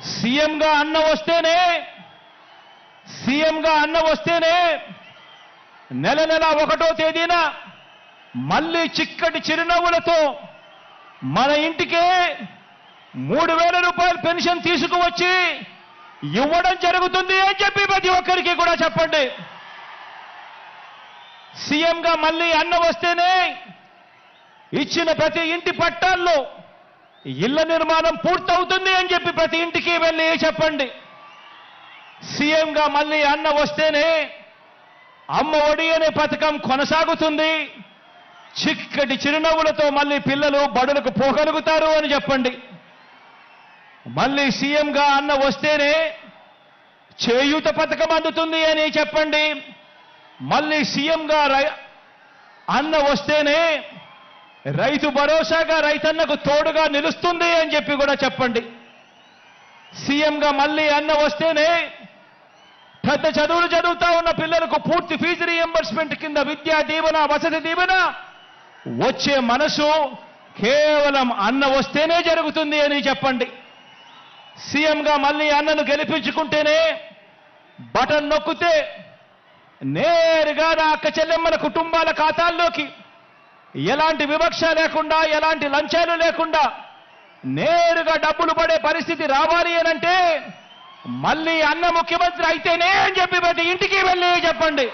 సీఎంగా అన్న వస్తేనే సీఎంగా అన్న వస్తేనే నెల నెల ఒకటో తేదీన మళ్ళీ చిక్కటి చిరునవ్వులతో మన ఇంటికే మూడు వేల రూపాయల పెన్షన్ తీసుకువచ్చి ఇవ్వడం జరుగుతుంది అని చెప్పి ప్రతి ఒక్కరికి కూడా చెప్పండి. సీఎంగా మళ్ళీ అన్న వస్తేనే ఇచ్చిన ప్రతి ఇంటి పట్టాల్లో ఇళ్ళ నిర్మాణం పూర్తవుతుంది అని చెప్పి ప్రతి ఇంటికి వెళ్ళి చెప్పండి. సీఎంగా మళ్ళీ అన్న వస్తేనే అమ్మ ఒడి అనే పథకం కొనసాగుతుంది. చిక్కటి చిరునవ్వులతో మళ్ళీ పిల్లలు బడులకు పోగలుగుతారు అని చెప్పండి. మళ్ళీ సీఎంగా అన్న వస్తేనే చేయూత పథకం అందుతుంది అని చెప్పండి. మళ్ళీ సీఎంగా అన్న వస్తేనే రైతు భరోసాగా రైతన్నకు తోడుగా నిలుస్తుంది అని చెప్పి కూడా చెప్పండి. సీఎంగా మళ్ళీ అన్న వస్తేనే పెద్ద చదువులు చదువుతా ఉన్న పిల్లలకు పూర్తి ఫీజు రీఎంబర్స్మెంట్ కింద విద్యా దీవెన వసతి దీవెన వచ్చే మనసు కేవలం అన్న వస్తేనే జరుగుతుంది అని చెప్పండి. సీఎంగా మళ్ళీ అన్నను గెలిపించుకుంటేనే బటన్ నొక్కితే నేరుగా నా అక్క చెల్లెమ్మల కుటుంబాల ఖాతాల్లోకి ఎలాంటి వివక్ష లేకుండా ఎలాంటి లంచాలు లేకుండా నేరుగా డబ్బులు పడే పరిస్థితి రావాలి అనంటే మళ్ళీ అన్న ముఖ్యమంత్రి అయితేనే అని చెప్పి ప్రతి ఇంటికి వెళ్ళి చెప్పండి.